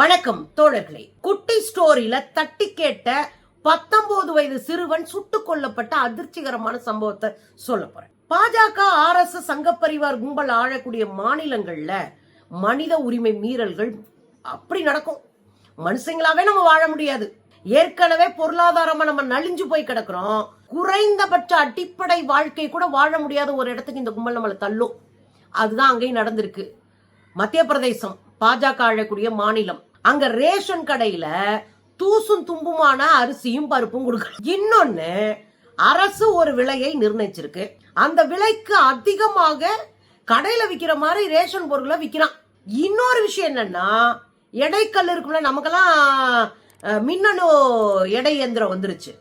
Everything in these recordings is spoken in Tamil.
வணக்கம் தோழர்களே. குட்டி ஸ்டோரியில தட்டி கேட்ட பத்தொன்பது வயது சிறுவன் சுட்டுக் கொல்லப்பட்ட அதிர்ச்சிகரமான சம்பவத்தை சொல்ல போறேன். பாஜக ஆர் எஸ் எஸ் சங்கப்பரிவார் கும்பல் ஆழக்கூடிய மாநிலங்கள்ல மனித உரிமை மீறல்கள் அப்படி நடக்கும். மனுஷங்களாவே நம்ம வாழ முடியாது. ஏற்கனவே பொருளாதாரமா நம்ம நலிஞ்சு போய் கிடக்குறோம். குறைந்தபட்ச அடிப்படை வாழ்க்கை கூட வாழ முடியாத ஒரு இடத்துக்கு இந்த கும்பல் நம்மளை தள்ளும். அதுதான் அங்கேயும் நடந்திருக்கு. மத்திய பிரதேசம் பாஜக ஆழக்கூடிய மாநிலம். அங்க ரேஷன் கடையில தூசும் தும்புமான அரிசியும் பருப்பும் கொடுக்கணும். இன்னொன்னு அரசு ஒரு விலையை நிர்ணயிச்சிருக்கு. அந்த விலைக்கு அதிகமாக கடையில விக்கிற மாதிரி ரேஷன் பொருட்களை விற்கிறான் இன்னொரு விஷயம் என்னன்னா எடைக்கல் இருக்குல்ல நமக்கெல்லாம் மின்னணு எடை இயந்திரம் வந்துருச்சு.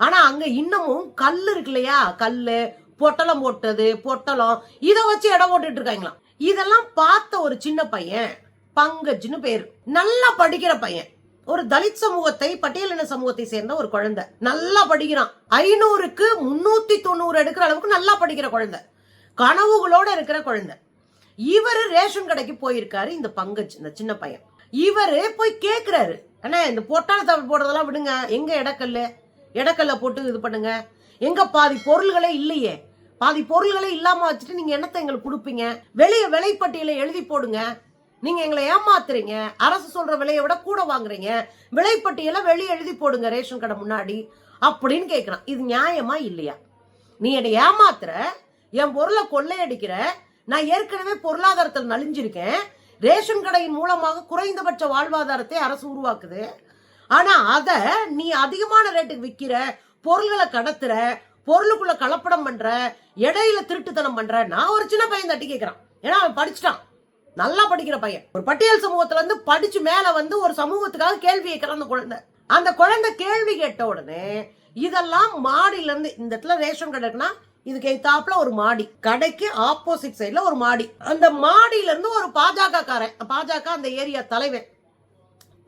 ஆனா அங்க இன்னமும் கல் இருக்கு இல்லையா? கல்லு பொட்டலம் போட்டது பொட்டலம் இதை வச்சு எடை போட்டுட்டு இருக்காங்களாம். இதெல்லாம் பார்த்த ஒரு சின்ன பையன் பங்கஜ்னு பேர். நல்லா படிக்கிற பையன். ஒரு தலித் சமூகத்தை பட்டியலின சமூகத்தை சேர்ந்த ஒரு குழந்தை. நல்லா படிக்கிறான். ஐநூறுக்கு முன்னூத்தி தொண்ணூறு எடுக்கிற அளவுக்கு நல்லா படிக்கிற குழந்தை. கனவுகளோட இருக்கிற குழந்தை. இவரு ரேஷன் கடைக்கு போயிருக்காரு இந்த பங்கஜ் இந்த சின்ன பையன். இவரு போய் கேக்குறாரு. அண்ணா இந்த பொட்டாளத்தை போடுறதெல்லாம் விடுங்க. எங்க இடக்கல்லு இடக்கல்ல போட்டு இது பண்ணுங்க. எங்க பாதி பொருள்களே இல்லையே. பாதி பொருள்களே இல்லாம வச்சுட்டு நீங்க என்னத்தை எங்களுக்கு கொடுப்பீங்க? வெளியே விலைப்பட்டியலை எழுதி போடுங்க. நீங்க எங்களை ஏமாத்துறீங்க. அரசு சொல்ற விலையை விட கூட வாங்குறீங்க. விலைப்பட்டியலை வெளியே எழுதி போடுங்க ரேஷன் கடை முன்னாடி அப்படின்னு கேட்கிறான் இது நியாயமா இல்லையா? நீ என்னை ஏமாத்துற என் பொருளை கொள்ளையடிக்கிற நான் ஏற்கனவே பொருளாதாரத்தில் நலிஞ்சிருக்கேன். ரேஷன் கடையின் மூலமாக குறைந்தபட்ச வாழ்வாதாரத்தை அரசு உருவாக்குது. ஆனா அத நீ அதிகமான ரேட்டுக்கு விற்கிற பொருள்களை கடத்துற பொருளுக்குள்ள கலப்படம் பண்ற இடையில திருட்டுத்தனம் பண்ற நான் ஒரு சின்ன பையன் தட்டி கேட்கிறான் ஏன்னா அவன் படிச்சுட்டான். நல்லா படிக்கிற பையன். ஒரு பட்டியல் சமூகத்துல இருந்து படிச்சு மேல வந்து ஒரு சமூகத்துக்காக கேள்வி கேட்கிற அந்த குழந்தை. அந்த குழந்தை கேள்வி கேட்ட உடனே இதெல்லாம் மாடியில இருந்து இந்த இடத்துல ரேஷன் கடை இருக்குன்னா இதுக்கு எத்தாப்புல ஒரு மாடி. கடைக்கு ஆப்போசிட் சைட்ல ஒரு மாடி. அந்த மாடியில இருந்து ஒரு பாஜக காரன் பாஜக அந்த ஏரியா தலைவன்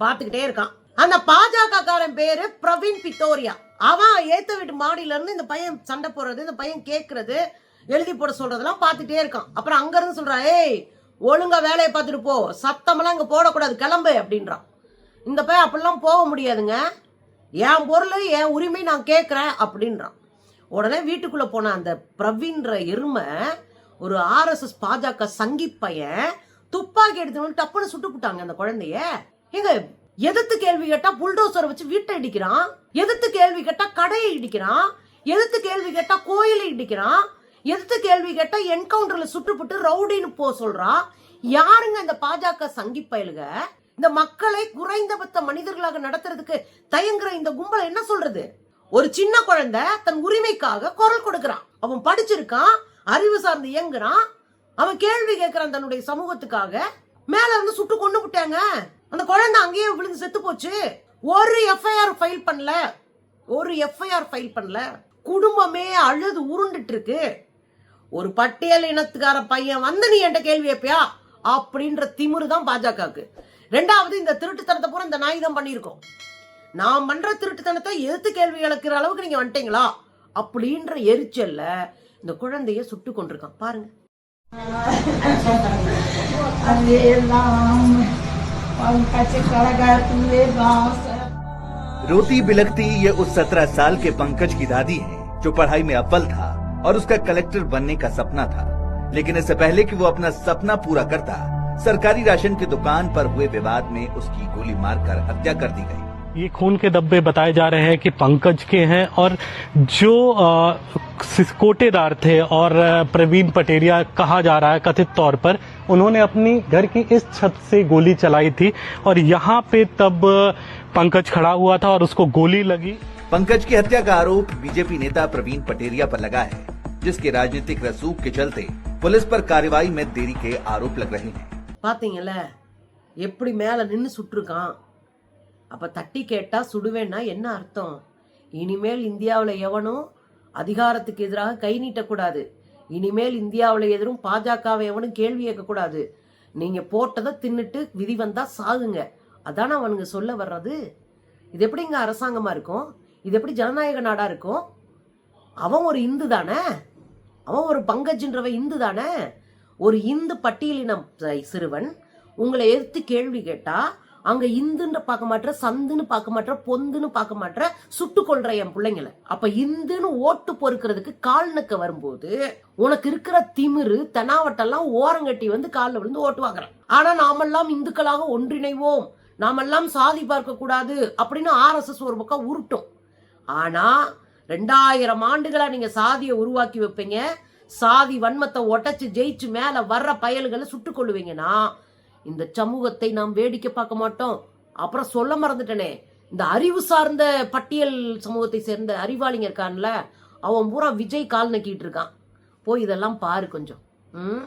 பாத்துக்கிட்டே இருக்கான். அந்த பாஜக காரன் பேரு பிரவீன் பித்தோரியா. அவன் ஏத்த வீட்டு மாடியில இருந்து இந்த பையன் சண்டை போடுறது இந்த பையன் கேட்கறது எழுதி போட சொல்றதெல்லாம் பார்த்துட்டே இருக்கான். அப்புறம் அங்க இருந்து சொல்றான் ஏய் ஒழுங்கா வேலையை பார்த்துட்டு போ. சத்தமெல்லாம் இங்கே போடக்கூடாது. கிளம்பு அப்படின்றான். இந்த பையன் அப்படிலாம் போக முடியாதுங்க. என் பொருள் என் உரிமை நான் கேட்குறேன் அப்படின்றான். உடனே வீட்டுக்குள்ள போன அந்த பிரவீன்ற எருமை ஒரு ஆர்எஸ்எஸ் பாஜக சங்கி பையன் துப்பாக்கி எடுத்து டப்புன்னு சுட்டு விட்டாங்க அந்த குழந்தைய. எங்க எதிர்த்து கேள்வி கேட்டா புல்டோசரை வச்சு வீட்டை இடிக்கிறான். எதிர்த்து கேள்வி கேட்டா கடையை இடிக்கிறான். எதிர்த்து கேள்வி கேட்டா கோயிலை இடிக்கிறான். எதிர்த்து கேள்வி கேட்டா என்கவுண்டர்ல சுட்டுப்புட்டு ரவுடின்னு போ சொல்றான் யாருங்க இந்த பாஜக சங்கி பயலுக? இந்த மக்களை குறைந்தபட்ச மனிதர்களாக நடத்துறதுக்கு தயங்குற இந்த கும்பல் என்ன சொல்றது? ஒரு சின்ன குழந்தை தன் உரிமைக்காக குரல் கொடுக்கறான். அவன் படிச்சிருக்கான் அறிவு சார்ந்து இயங்குறான். அவன் கேள்வி கேட்கிறான் தன்னுடைய சமூகத்துக்காக. மேல இருந்து சுட்டு கொண்டு விட்டாங்க அந்த குழந்தை அங்கேயே விழுந்து செத்து போச்சு. ஒரு எஃப்ஐஆர் ஃபைல் பண்ணல. ஒரு எஃப்ஐஆர் ஃபைல் பண்ணல. குடும்பமே அழுது உருண்டுட்டு இருக்கு. ஒரு பட்டியல் இனத்துக்கார பையன் வந்து நீ என்கிட்ட கேள்வி கேட்பியா அப்படின்ற திமிரு தான் பாஜகவுக்கு ரெண்டாவது இந்த திருட்டுத்தனத்தை பூரா இந்த நாய் தான் பண்ணியிருக்கோம் நான் பண்ற திருட்டுத்தனத்தை எதிர்த்து கேள்வி இழக்கிற அளவுக்கு நீங்க வந்துட்டீங்களா அப்படின்ற எரிச்சல்ல இந்த குழந்தைய சுட்டு கொண்டிருக்கான் பாருங்க अल्लाह पंकज कड़गा तुए बास रोती बिलखती ये उस सत्रह साल के पंकज की दादी है जो पढ़ाई में अव्वल था और उसका कलेक्टर बनने का सपना था। लेकिन इससे पहले कि वो अपना सपना पूरा करता, सरकारी राशन की दुकान पर हुए विवाद में उसकी गोली मारकर हत्या कर दी गई। ये खून के धब्बे बताए जा रहे हैं कि पंकज के हैं और जो सिकोटेदार थे और प्रवीण पटेरिया कहा जा रहा है कथित तौर पर, उन्होंने अपनी घर की इस छत से गोली चलाई थी और यहाँ पे तब पंकज खड़ा हुआ था और उसको गोली लगी। पंकज की हत्या का आरोप बीजेपी नेता प्रवीण पटेरिया पर लगा है जिसके राजनीतिक रसूख के चलते पुलिस पर कार्रवाई में देरी के आरोप लग रहे हैं பாத்தீங்கல்ல எப்படி மேல நின்னு சுட்டிருக்கான் அப்ப தட்டி கேட்டா சுடுவேன்னா என்ன அர்த்தம் இனிமேல் இந்தியாவுல எவனும் அதிகாரத்துக்கு எதிராக கை நீட்டக்கூடாது இனிமேல் இந்தியாவுல எதிரும் பாஜகவை எவனும் கேள்வி கேட்கக்கூடாது நீங்க போட்டதை தின்னுட்டு விதி வந்தா சாகுங்க அதான அவனுங்க சொல்ல வர்றது இது எப்படிங்க அரசாங்கமா இருக்கும் இது எப்படி ஜனநாயக நாடா இருக்கும்? அவன் ஒரு இந்து தானே? அவன் ஒரு பங்கஜின்றவன் இந்து தானே? ஒரு இந்து பட்டியலினம் சிறுவன் உங்களை எதிர்த்து கேள்வி கேட்டா அங்க இந்துன்னு பார்க்க மாட்டேற சந்துன்னு பார்க்க மாட்டேற பொந்துன்னு பார்க்க மாட்டேற சுட்டு கொள்ற என் பிள்ளைங்களை. அப்ப இந்துன்னு ஓட்டு பொறுக்கிறதுக்கு கால் நக்க வரும்போது உனக்கு இருக்கிற திமிரு தெனாவட்டெல்லாம் ஓரங்கட்டி வந்து காலில் விழுந்து ஓட்டு வாங்குறேன். ஆனா நாமெல்லாம் இந்துக்களாக ஒன்றிணைவோம். நாமெல்லாம் சாதி பார்க்க கூடாது அப்படின்னு ஆர்எஸ்எஸ் ஒரு பக்கம் உருட்டும். ஆனா ரெண்டாயிரம் ஆண்டுகளா நீங்க சாதியை உருவாக்கி வைப்பீங்க. சாதி வன்மத்தை ஒட்டச்சு ஜெயிச்சு மேல வர்ற பயல்களை சுட்டு கொள்ளுவீங்கன்னா இந்த சமூகத்தை நாம் வேடிக்கை பார்க்க மாட்டோம். அப்புறம் சொல்ல மறந்துட்டனே இந்த அறிவு சார்ந்த பட்டியல் சமூகத்தை சேர்ந்த அறிவாளிங்க இருக்கான்ல அவன் பூரா விஜய் கால் நக்கிட்டு இருக்கான். போய் இதெல்லாம் பாரு கொஞ்சம். ம்?